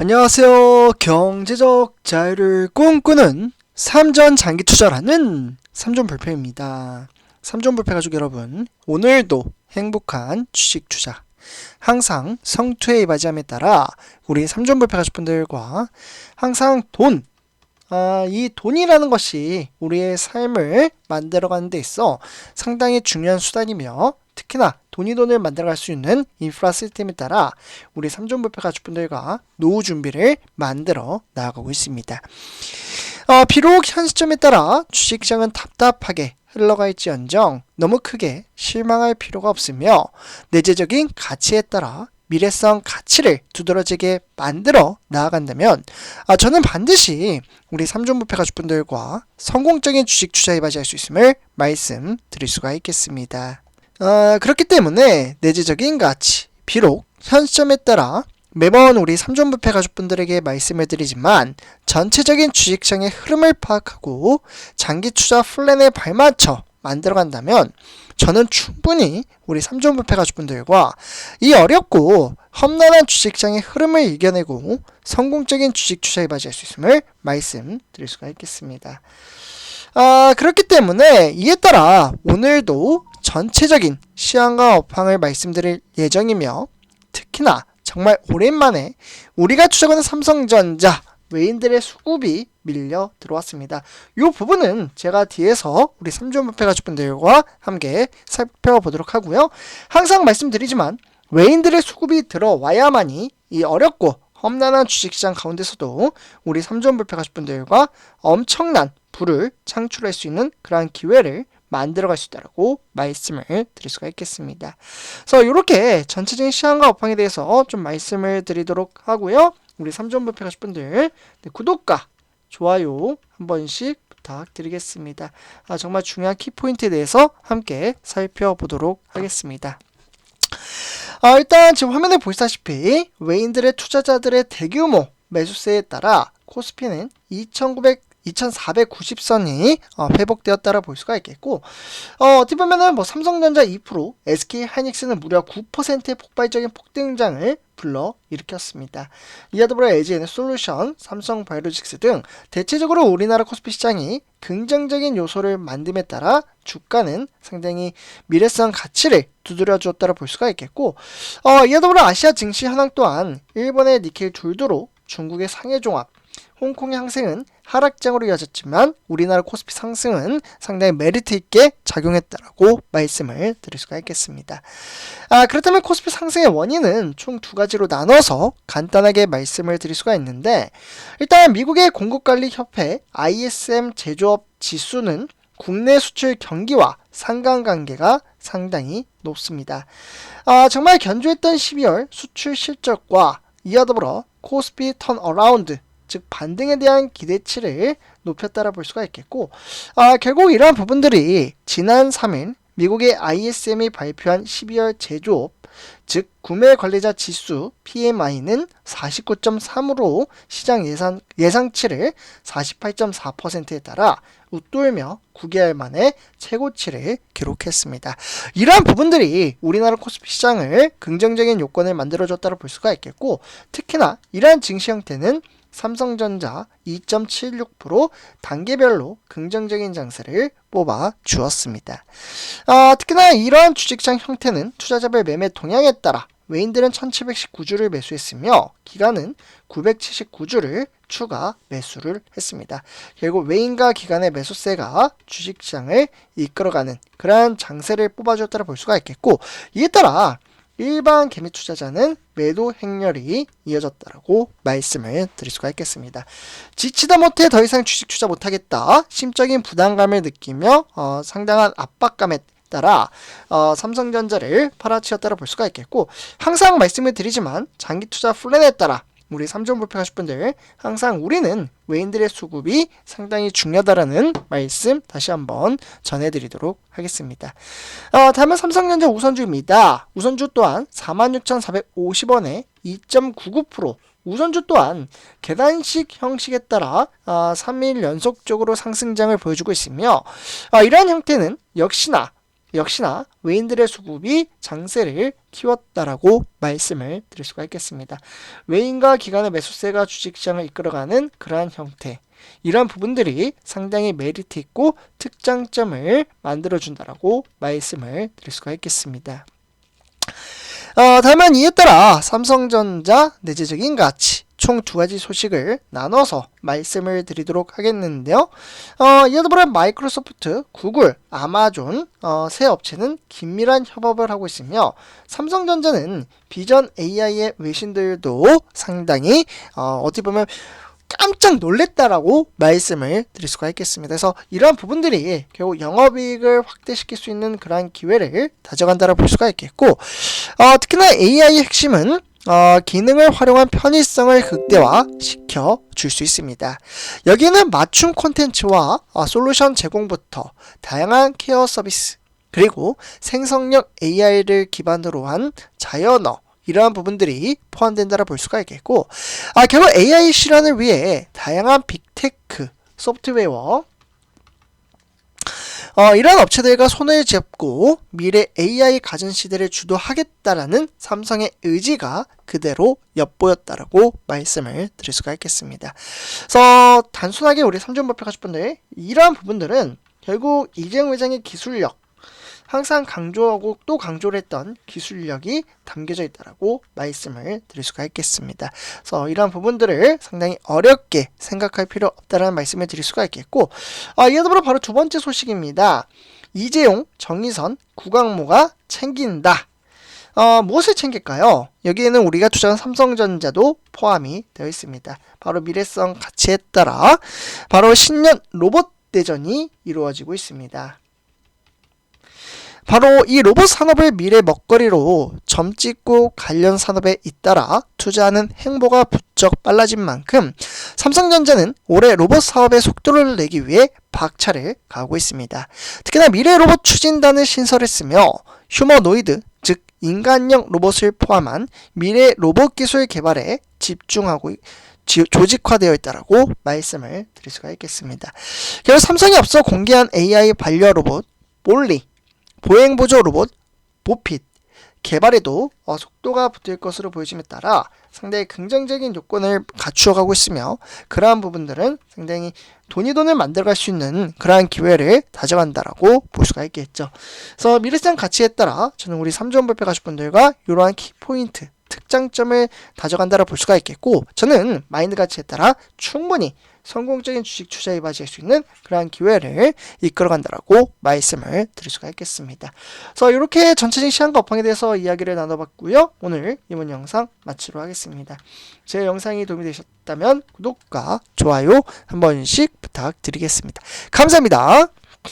안녕하세요. 경제적 자유를 꿈꾸는 삼전 장기 투자라는 삼전 불패입니다. 삼전 불패 가족 여러분, 오늘도 행복한 주식 투자. 항상 성투에 맞이함에 따라 우리 삼전 불패 가족분들과 항상 돈, 아, 이 돈이라는 것이 우리의 삶을 만들어가는 데 있어 상당히 중요한 수단이며 특히나 돈이 돈을 만들어갈 수 있는 인프라 시스템에 따라 우리 삼존부패 가족분들과 노후 준비를 만들어 나아가고 있습니다. 어, 비록 현 시점에 따라 주식시장은 답답하게 흘러가 있지언정 너무 크게 실망할 필요가 없으며 내재적인 가치에 따라 미래성 가치를 두드러지게 만들어 나아간다면 아, 저는 반드시 우리 삼존부패 가족분들과 성공적인 주식 투자에 맞이할 수 있음을 말씀드릴 수가 있겠습니다. 어, 그렇기 때문에 내재적인 가치, 비록 현 시점에 따라 매번 우리 삼존부패 가족분들에게 말씀을 드리지만 전체적인 주식시장의 흐름을 파악하고 장기 투자 플랜에 발맞춰 만들어간다면 저는 충분히 우리 삼존부패 가족분들과 이 어렵고 험난한 주식시장의 흐름을 이겨내고 성공적인 주식 투자에 맞이할 수 있음을 말씀드릴 수가 있겠습니다. 아, 그렇기 때문에 이에 따라 오늘도 전체적인 시황과 업황을 말씀드릴 예정이며 특히나 정말 오랜만에 우리가 추적하는 삼성전자 외인들의 수급이 밀려 들어왔습니다. 이 부분은 제가 뒤에서 우리 삼존부패 가족분들과 함께 살펴보도록 하고요. 항상 말씀드리지만 외인들의 수급이 들어와야만이 이 어렵고 험난한 주식시장 가운데서도 우리 삼존불패 가족분들과 엄청난 부를 창출할 수 있는 그러한 기회를 만들어갈 수 있다고 말씀을 드릴 수가 있겠습니다. 그래서 이렇게 전체적인 시황과 업황에 대해서 좀 말씀을 드리도록 하고요. 우리 삼존부패 가실 분들 네, 구독과 좋아요 한 번씩 부탁드리겠습니다. 아, 정말 중요한 키포인트에 대해서 함께 살펴보도록 하겠습니다. 아, 일단 지금 화면에 보시다시피 외인들의 투자자들의 대규모 매수세에 따라 코스피는 2,900 2490선이 어, 회복되었다라 볼 수가 있겠고 어, 어떻게 보면은 뭐 삼성전자 2%, SK 하이닉스는 무려 9%의 폭발적인 폭등장을 불러 일으켰습니다. 이와 더불어 LG에는 솔루션, 삼성 바이오로직스 등 대체적으로 우리나라 코스피 시장이 긍정적인 요소를 만듦에 따라 주가는 상당히 미래성 가치를 두드려 주었다라 볼 수가 있겠고 어, 이와 더불어 아시아 증시 현황 또한 일본의 니켈 졸도로 중국의 상해 종합, 홍콩의 항생은 하락장으로 이어졌지만 우리나라 코스피 상승은 상당히 메리트 있게 작용했다라고 말씀을 드릴 수가 있겠습니다. 아, 그렇다면 코스피 상승의 원인은 총 두 가지로 나눠서 간단하게 말씀을 드릴 수가 있는데 일단 미국의 공급관리협회 ISM 제조업 지수는 국내 수출 경기와 상관관계가 상당히 높습니다. 아, 정말 견조했던 12월 수출 실적과 이와 더불어 코스피 턴어라운드 즉 반등에 대한 기대치를 높였다라 볼 수가 있겠고 아, 결국 이러한 부분들이 지난 3일 미국의 ISM이 발표한 12월 제조업 즉 구매 관리자 지수 PMI는 49.3으로 시장 예상 예상치를 48.4%에 따라 웃돌며 9개월 만에 최고치를 기록했습니다. 이러한 부분들이 우리나라 코스피 시장을 긍정적인 요건을 만들어줬다고 볼 수가 있겠고 특히나 이러한 증시 형태는 삼성전자 2.76% 단계별로 긍정적인 장세를 뽑아 주었습니다. 아, 특히나 이러한 주식장 형태는 투자자별 매매 동향에 따라 외인들은 1719주를 매수했으며 기간은 979주를 추가 매수를 했습니다. 결국 외인과 기관의 매수세가 주식시장을 이끌어가는 그러한 장세를 뽑아주었다고 볼 수가 있겠고 이에 따라 일반 개미 투자자는 매도 행렬이 이어졌다라고 말씀을 드릴 수가 있겠습니다. 지치다 못해 더 이상 주식 투자 못하겠다. 심적인 부담감을 느끼며 어, 상당한 압박감에 따라 어, 삼성전자를 팔아치웠다라 볼 수가 있겠고 항상 말씀을 드리지만 장기 투자 플랜에 따라 우리 삼종 불평하실 분들 항상 우리는 외인들의 수급이 상당히 중요하다라는 말씀 다시 한번 전해드리도록 하겠습니다. 어, 다음은 삼성전자 우선주입니다. 우선주 또한 46,450원에 2.99% 우선주 또한 계단식 형식에 따라 어, 3일 연속적으로 상승장을 보여주고 있으며 어, 이러한 형태는 역시나 역시나 외인들의 수급이 장세를 키웠다라고 말씀을 드릴 수가 있겠습니다. 외인과 기관의 매수세가 주식시장을 이끌어가는 그러한 형태. 이러한 부분들이 상당히 메리트 있고 특장점을 만들어준다라고 말씀을 드릴 수가 있겠습니다. 어, 다만 이에 따라 삼성전자 내재적인 가치 총 두 가지 소식을 나눠서 말씀을 드리도록 하겠는데요. 어, 이에 더불어 마이크로소프트, 구글, 아마존 어, 세 업체는 긴밀한 협업을 하고 있으며 삼성전자는 비전 AI의 외신들도 상당히 어, 어떻게 보면 깜짝 놀랬다라고 말씀을 드릴 수가 있겠습니다. 그래서 이러한 부분들이 결국 영업이익을 확대시킬 수 있는 그러한 기회를 다져간다라 볼 수가 있겠고, 어, 특히나 AI의 핵심은 어, 기능을 활용한 편의성을 극대화시켜 줄 수 있습니다. 여기는 맞춤 콘텐츠와 어, 솔루션 제공부터 다양한 케어 서비스 그리고 생성력 AI를 기반으로 한 자연어 이러한 부분들이 포함된다라 볼 수가 있겠고 아, 결국 AI 실현을 위해 다양한 빅테크 소프트웨어 어, 이러한 업체들과 손을 잡고 미래 AI 가전 시대를 주도하겠다라는 삼성의 의지가 그대로 엿보였다라고 말씀을 드릴 수가 있겠습니다. 그래서 단순하게 우리 삼전법표 가족분들 이러한 부분들은 결국 이재용 회장의 기술력 항상 강조하고 또 강조를 했던 기술력이 담겨져 있다라고 말씀을 드릴 수가 있겠습니다. 그래서 이러한 부분들을 상당히 어렵게 생각할 필요 없다라는 말씀을 드릴 수가 있겠고 아, 이에 더불어 바로 두 번째 소식입니다. 이재용, 정의선, 구강모가 챙긴다. 어, 무엇을 챙길까요? 여기에는 우리가 투자한 삼성전자도 포함이 되어 있습니다. 바로 미래성 가치에 따라 바로 신년 로봇 대전이 이루어지고 있습니다. 바로 이 로봇 산업의 미래 먹거리로 점 찍고 관련 산업에 잇따라 투자하는 행보가 부쩍 빨라진 만큼 삼성전자는 올해 로봇 사업의 속도를 내기 위해 박차를 가하고 있습니다. 특히나 미래 로봇 추진단을 신설했으며 휴머노이드, 즉 인간형 로봇을 포함한 미래 로봇 기술 개발에 집중하고 지- 조직화되어 있다라고 말씀을 드릴 수가 있겠습니다. 결국 삼성이 앞서 공개한 AI 반려 로봇 몰리 보행보조 로봇 보핏 개발에도 어, 속도가 붙을 것으로 보여짐에 따라 상당히 긍정적인 요건을 갖추어 가고 있으며 그러한 부분들은 상당히 돈이 돈을 만들어갈 수 있는 그러한 기회를 다져간다라고 볼 수가 있겠죠. 그래서 미래성 가치에 따라 저는 우리 3종 발표 가족분들과 이러한 키포인트 특장점을 다져간다라 볼 수가 있겠고 저는 마인드 가치에 따라 충분히 성공적인 주식 투자에 맞이할 수 있는 그러한 기회를 이끌어간다라고 말씀을 드릴 수가 있겠습니다. 그래서 이렇게 전체적인 시장과 업황에 대해서 이야기를 나눠봤고요. 오늘 이번 영상 마치도록 하겠습니다. 제 영상이 도움이 되셨다면 구독과 좋아요 한 번씩 부탁드리겠습니다. 감사합니다.